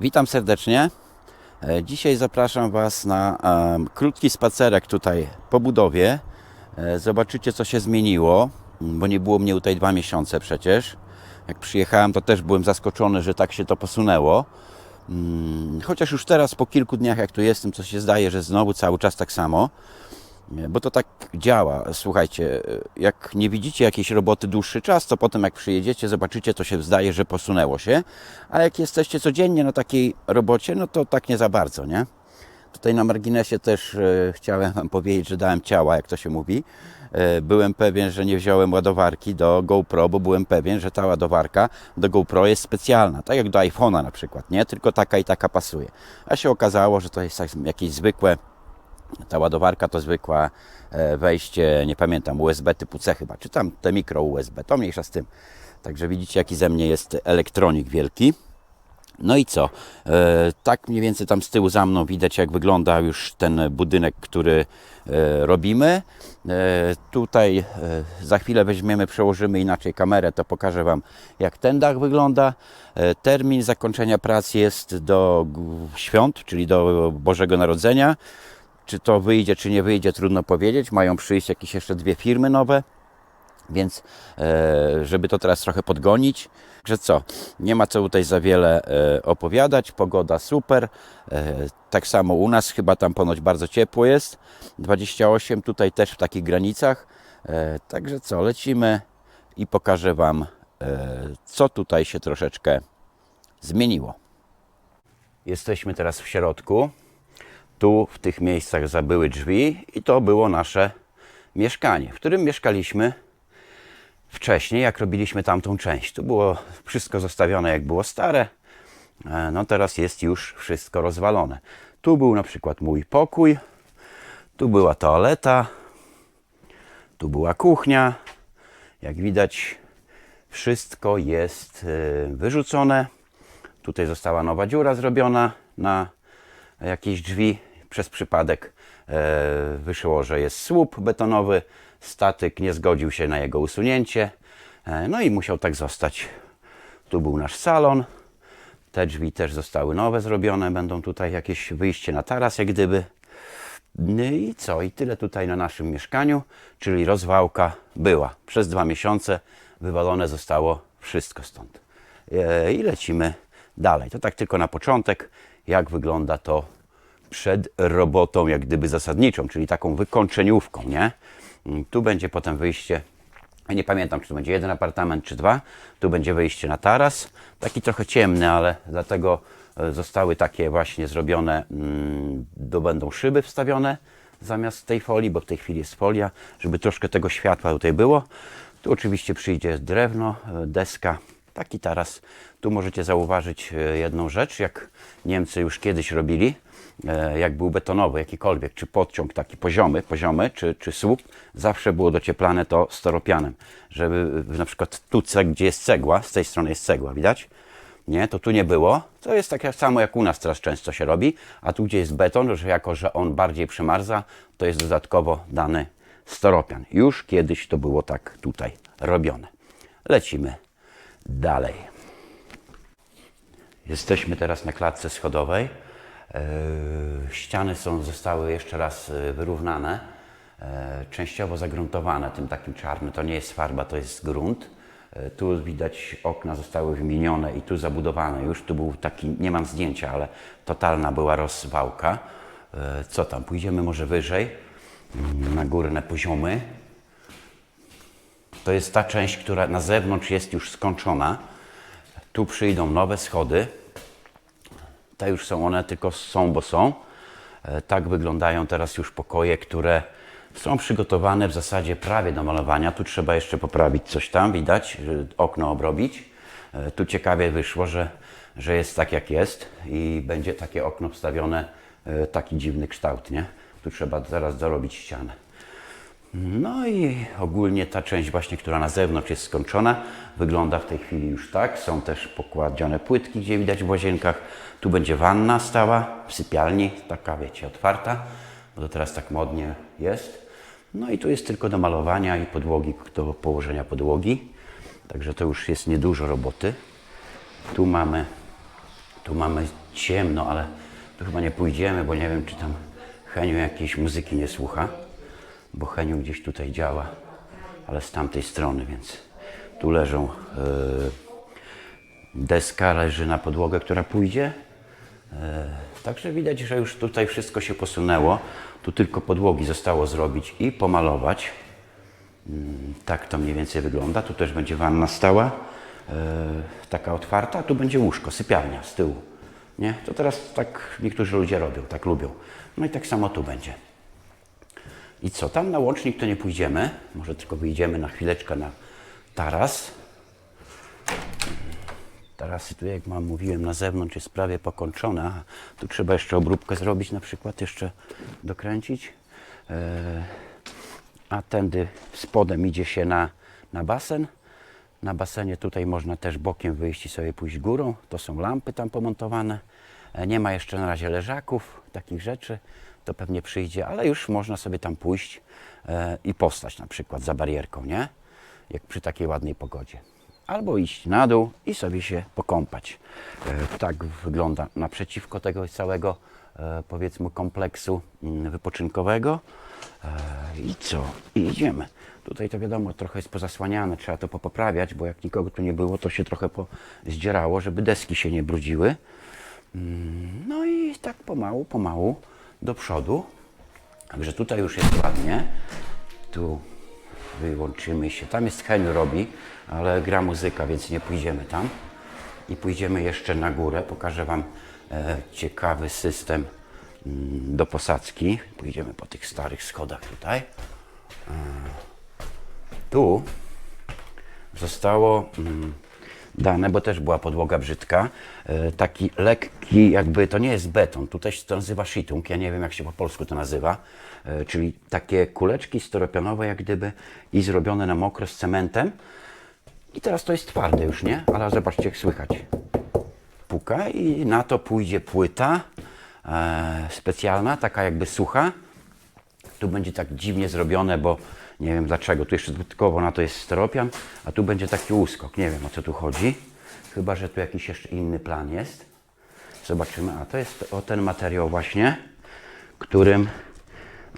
Witam serdecznie. E, Dzisiaj zapraszam Was na em, krótki spacerek tutaj po budowie. E, Zobaczycie, co się zmieniło, bo nie było mnie tutaj dwa miesiące przecież. Jak przyjechałem, to też byłem zaskoczony, że tak się to posunęło. Mm, Chociaż już teraz, po kilku dniach, jak tu jestem, to się zdaje, że znowu cały czas tak samo. Bo to tak działa. Słuchajcie, jak nie widzicie jakiejś roboty dłuższy czas, to potem jak przyjedziecie, zobaczycie, to się zdaje, że posunęło się. A jak jesteście codziennie na takiej robocie, no to tak nie za bardzo, nie? Tutaj na marginesie też e, chciałem Wam powiedzieć, że dałem ciała, jak to się mówi. E, byłem pewien, że nie wziąłem ładowarki do GoPro, bo byłem pewien, że ta ładowarka do GoPro jest specjalna, tak jak do iPhone'a na przykład, nie? Tylko taka i taka pasuje. A się okazało, że to jest tak- jakieś zwykłe ta ładowarka to zwykła e, wejście, nie pamiętam, USB typu C chyba, czy tam te mikro USB, to mniejsza z tym. Także widzicie, jaki ze mnie jest elektronik wielki. No i co? E, tak mniej więcej tam z tyłu za mną widać, jak wygląda już ten budynek, który e, robimy. Tutaj za chwilę weźmiemy, przełożymy inaczej kamerę, to pokażę Wam, jak ten dach wygląda. Termin zakończenia prac jest do świąt, czyli do Bożego Narodzenia. Czy to wyjdzie, czy nie wyjdzie, trudno powiedzieć. Mają przyjść jakieś jeszcze dwie firmy nowe, więc e, żeby to teraz trochę podgonić. Że co, nie ma co tutaj za wiele e, opowiadać. Pogoda super. E, tak samo u nas, chyba tam ponoć bardzo ciepło jest. 28, tutaj też w takich granicach. Także co, lecimy i pokażę Wam, co tutaj się troszeczkę zmieniło. Jesteśmy teraz w środku. Tu w tych miejscach zabyły drzwi i to było nasze mieszkanie, w którym mieszkaliśmy wcześniej, jak robiliśmy tamtą część. Tu było wszystko zostawione jak było stare. E, No teraz jest już wszystko rozwalone. Tu był na przykład mój pokój, tu była toaleta, tu była kuchnia. Jak widać, wszystko jest e, wyrzucone. Tutaj została nowa dziura zrobiona na jakieś drzwi. Przez przypadek e, wyszło, że jest słup betonowy. Statyk nie zgodził się na jego usunięcie. E, no i musiał tak zostać. Tu był nasz salon. Te drzwi też zostały nowe zrobione. Będą tutaj jakieś wyjście na taras, jak gdyby. No i co? I tyle tutaj na naszym mieszkaniu, czyli rozwałka była. Przez dwa miesiące wywalone zostało wszystko stąd. E, I lecimy dalej. To tak tylko na początek, jak wygląda to przed robotą, jak gdyby zasadniczą, czyli taką wykończeniówką, nie? Mm, Tu będzie potem wyjście nie pamiętam, czy to będzie jeden apartament, czy dwa. Tu będzie wyjście na taras. Taki trochę ciemny, ale dlatego e, zostały takie właśnie zrobione, mm, do będą szyby wstawione zamiast tej folii, bo w tej chwili jest folia, żeby troszkę tego światła tutaj było. Tu oczywiście przyjdzie drewno, e, deska, taki taras. Tu możecie zauważyć e, jedną rzecz, jak Niemcy już kiedyś robili, e, jak był betonowy, jakikolwiek, czy podciąg taki poziomy, poziomy czy, czy słup, zawsze było docieplane to storopianem, żeby na przykład tu, gdzie jest cegła, z tej strony jest cegła, widać? Nie, to tu nie było. To jest takie samo jak u nas teraz często się robi, a tu gdzie jest beton, że jako że on bardziej przymarza, to jest dodatkowo dany storopian. Już kiedyś to było tak tutaj robione. Lecimy dalej. Jesteśmy teraz na klatce schodowej. E, Ściany są, zostały jeszcze raz e, wyrównane, e, częściowo zagruntowane tym takim czarnym. To nie jest farba, to jest grunt. Tu widać okna zostały wymienione i tu zabudowane. Już tu był taki, nie mam zdjęcia, ale totalna była rozwałka. Co tam? Pójdziemy może wyżej, na górne poziomy. To jest ta część, która na zewnątrz jest już skończona. Tu przyjdą nowe schody. Te już są one, tylko są, bo są. E, Tak wyglądają teraz już pokoje, które są przygotowane w zasadzie prawie do malowania. Tu trzeba jeszcze poprawić coś tam, widać, że okno obrobić. E, Tu ciekawie wyszło, że, że jest tak jak jest i będzie takie okno wstawione, e, taki dziwny kształt, nie? Tu trzeba zaraz dorobić ścianę. No i ogólnie ta część właśnie, która na zewnątrz jest skończona, wygląda w tej chwili już tak. Są też pokładzione płytki, gdzie widać w łazienkach. Tu będzie wanna stała w sypialni, taka wiecie, otwarta, bo to teraz tak modnie jest. No i tu jest tylko do malowania i podłogi, do położenia podłogi. Także to już jest niedużo roboty. Tu mamy Tu mamy ciemno, ale tu chyba nie pójdziemy, bo nie wiem, czy tam Heniu jakiejś muzyki nie słucha, bo Heniu gdzieś tutaj działa, ale z tamtej strony, więc tu leżą, yy, deska leży na podłogę, która pójdzie. E, Także widać, że już tutaj wszystko się posunęło. Tu tylko podłogi zostało zrobić i pomalować. Mm, Tak to mniej więcej wygląda. Tu też będzie wanna stała, e, taka otwarta, tu będzie łóżko, sypialnia z tyłu. Nie? To teraz tak niektórzy ludzie robią, tak lubią. No i tak samo tu będzie. I co, tam na łącznik to nie pójdziemy. Może tylko wyjdziemy na chwileczkę na taras. Tarasy tu, jak mam mówiłem, na zewnątrz jest prawie pokończone. a Tu trzeba jeszcze obróbkę zrobić, na przykład jeszcze dokręcić. E, A tędy spodem idzie się na, na basen. Na basenie tutaj można też bokiem wyjść i sobie pójść górą. To są lampy tam pomontowane. E, Nie ma jeszcze na razie leżaków, takich rzeczy. To pewnie przyjdzie, ale już można sobie tam pójść e, i postać na przykład za barierką, nie? Jak przy takiej ładnej pogodzie albo iść na dół i sobie się pokąpać. E, Tak wygląda naprzeciwko tego całego, e, powiedzmy, kompleksu mm, wypoczynkowego. I co? I idziemy. Tutaj to wiadomo, trochę jest pozasłaniane, trzeba to popoprawiać, bo jak nikogo tu nie było, to się trochę zdzierało, żeby deski się nie brudziły. Mm, No i tak pomału, pomału do przodu. Także tutaj już jest ładnie. Tu wyłączymy się. Tam jest Heniu robi, ale gra muzyka, więc nie pójdziemy tam. I pójdziemy jeszcze na górę. Pokażę Wam e, ciekawy system mm, do posadzki. Pójdziemy po tych starych schodach tutaj. E, tu zostało mm, dane, bo też była podłoga brzydka, e, taki lekki, jakby to nie jest beton, tutaj się to nazywa shitung, ja nie wiem jak się po polsku to nazywa, e, czyli takie kuleczki styropianowe jak gdyby i zrobione na mokro z cementem. I teraz to jest twarde już, nie? Ale zobaczcie jak słychać. Puka i na to pójdzie płyta e, specjalna, taka jakby sucha. Tu będzie tak dziwnie zrobione, bo nie wiem dlaczego. Tu jeszcze dodatkowo na to jest steropian, a tu będzie taki uskok. Nie wiem o co tu chodzi. Chyba, że tu jakiś jeszcze inny plan jest. Zobaczymy. A to jest o ten materiał właśnie, którym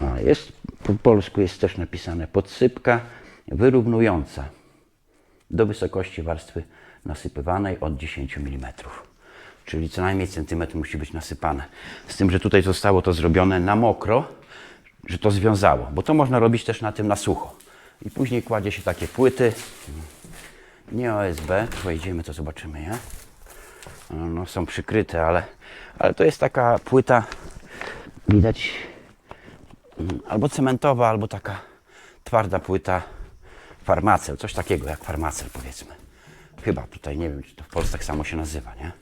a, jest po polsku jest też napisane podsypka wyrównująca do wysokości warstwy nasypywanej od 10 mm. Czyli co najmniej centymetr musi być nasypane. Z tym, że tutaj zostało to zrobione na mokro, że to związało, bo to można robić też na tym na sucho. I później kładzie się takie płyty, nie OSB, wejdziemy to zobaczymy, nie? No, są przykryte, ale, ale to jest taka płyta, widać, mm, albo cementowa, albo taka twarda płyta farmacel, coś takiego jak farmacel powiedzmy. Chyba tutaj, nie wiem, czy to w Polsce tak samo się nazywa, nie?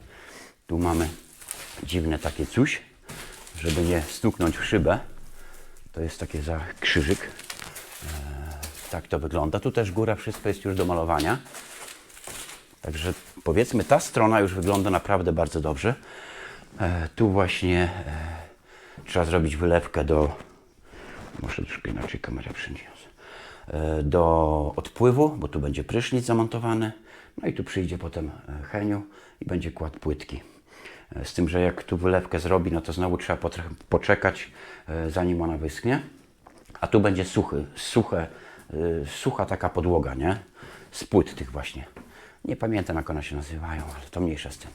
Tu mamy dziwne takie coś, żeby nie stuknąć w szybę. To jest takie za krzyżyk. Eee, tak to wygląda. Tu też góra, wszystko jest już do malowania. Także powiedzmy, ta strona już wygląda naprawdę bardzo dobrze. E, tu właśnie e, trzeba zrobić wylewkę do. Muszę troszkę inaczej kamerę przyniosę. E, do odpływu, bo tu będzie prysznic zamontowany. No i tu przyjdzie potem e, Heniu i będzie kładł płytki. E, Z tym, że jak tu wylewkę zrobi, no to znowu trzeba poczekać, e, zanim ona wyschnie. A tu będzie suchy, suche, y, sucha taka podłoga, nie? Z płyt tych właśnie. Nie pamiętam jak one się nazywają, ale to mniejsza z tym.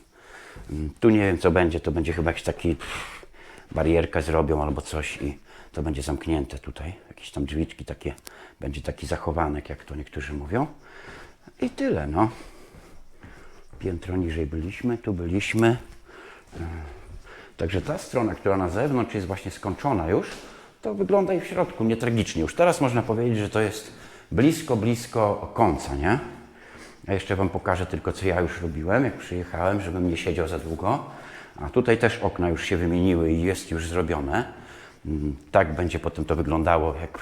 Mm, Tu nie wiem co będzie, to będzie chyba jakiś taki pff, barierkę zrobią albo coś i to będzie zamknięte tutaj. Jakieś tam drzwiczki takie, będzie taki zachowanek, jak to niektórzy mówią. I tyle, no. Piętro niżej byliśmy, tu byliśmy. Także ta strona, która na zewnątrz jest właśnie skończona już, to wygląda i w środku nie tragicznie. Już teraz można powiedzieć, że to jest blisko, blisko końca, nie? Ja jeszcze Wam pokażę tylko, co ja już robiłem, jak przyjechałem, żebym nie siedział za długo. A tutaj też okna już się wymieniły i jest już zrobione. Mm, Tak będzie potem to wyglądało, jak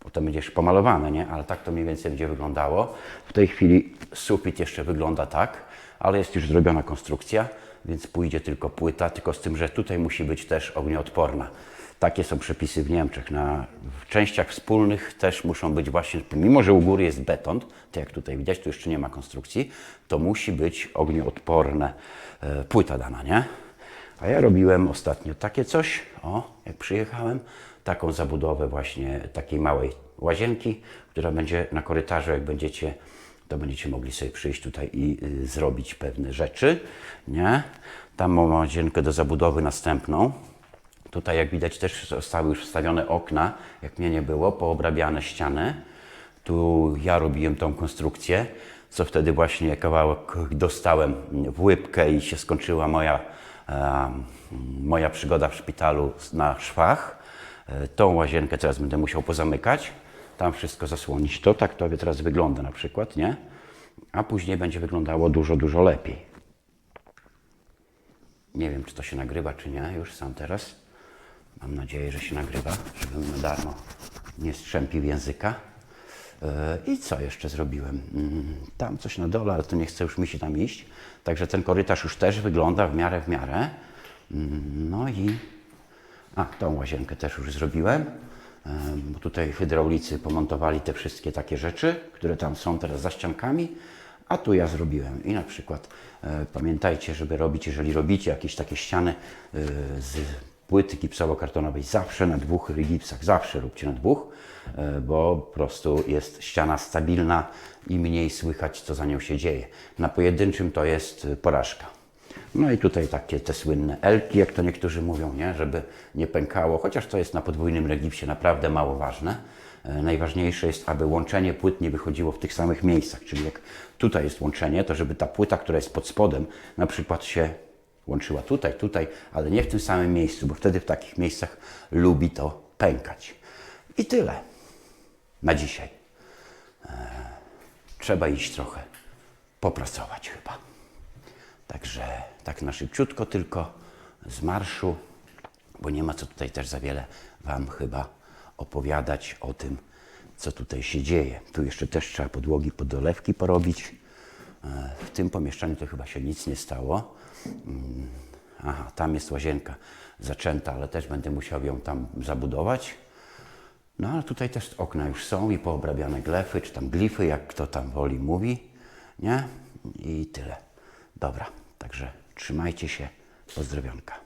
potem będzie już pomalowane, nie? Ale tak to mniej więcej będzie wyglądało. W tej chwili sufit jeszcze wygląda tak, ale jest już zrobiona konstrukcja, więc pójdzie tylko płyta, tylko z tym, że tutaj musi być też ognioodporna. Takie są przepisy w Niemczech. Na, w częściach wspólnych też muszą być właśnie, mimo że u góry jest beton, tak jak tutaj widać, tu jeszcze nie ma konstrukcji, to musi być ognioodporne e, płyta dana, nie? A ja robiłem ostatnio takie coś, o, jak przyjechałem, taką zabudowę właśnie takiej małej łazienki, która będzie na korytarzu, jak będziecie, to będziecie mogli sobie przyjść tutaj i y, zrobić pewne rzeczy, nie? Tam mam łazienkę do zabudowy następną. Tutaj, jak widać, też zostały już wstawione okna, jak mnie nie było, poobrabiane ściany. Tu ja robiłem tą konstrukcję, co wtedy właśnie kawałek dostałem w łybkę i się skończyła moja, moja przygoda w szpitalu na szwach. E, Tą łazienkę teraz będę musiał pozamykać, tam wszystko zasłonić. To tak to teraz wygląda na przykład, nie? A później będzie wyglądało dużo, dużo lepiej. Nie wiem, czy to się nagrywa, czy nie, już sam teraz. Mam nadzieję, że się nagrywa, żebym na darmo nie strzępił języka. E, I co jeszcze zrobiłem? Mm, Tam coś na dole, ale to nie chcę już mi się tam iść. Także ten korytarz już też wygląda w miarę w miarę. Mm, No i a, tą łazienkę też już zrobiłem. E, Bo tutaj hydraulicy pomontowali te wszystkie takie rzeczy, które tam są teraz za ściankami, a tu ja zrobiłem. I na przykład e, pamiętajcie, żeby robić, jeżeli robicie jakieś takie ściany e, z płyty gipsowo-kartonowej, zawsze na dwóch gipsach, zawsze róbcie na dwóch, bo po prostu jest ściana stabilna i mniej słychać, co za nią się dzieje. Na pojedynczym to jest porażka. No i tutaj takie te słynne elki, jak to niektórzy mówią, nie? żeby nie pękało, chociaż to jest na podwójnym regipsie naprawdę mało ważne. E, Najważniejsze jest, aby łączenie płyt nie wychodziło w tych samych miejscach, czyli jak tutaj jest łączenie, to żeby ta płyta, która jest pod spodem, na przykład się łączyła tutaj, tutaj, ale nie w tym samym miejscu, bo wtedy w takich miejscach lubi to pękać. I tyle na dzisiaj. E, Trzeba iść trochę popracować chyba. Także tak na szybciutko tylko z marszu, bo nie ma co tutaj też za wiele Wam chyba opowiadać o tym, co tutaj się dzieje. Tu jeszcze też trzeba podłogi pod dolewki porobić. E, W tym pomieszczeniu to chyba się nic nie stało. Mm, Aha, tam jest łazienka zaczęta, ale też będę musiał ją tam zabudować. No ale tutaj też okna już są i poobrabiane glefy, czy tam glify, jak kto tam woli mówi, nie? I tyle. Dobra, także trzymajcie się, pozdrowionka.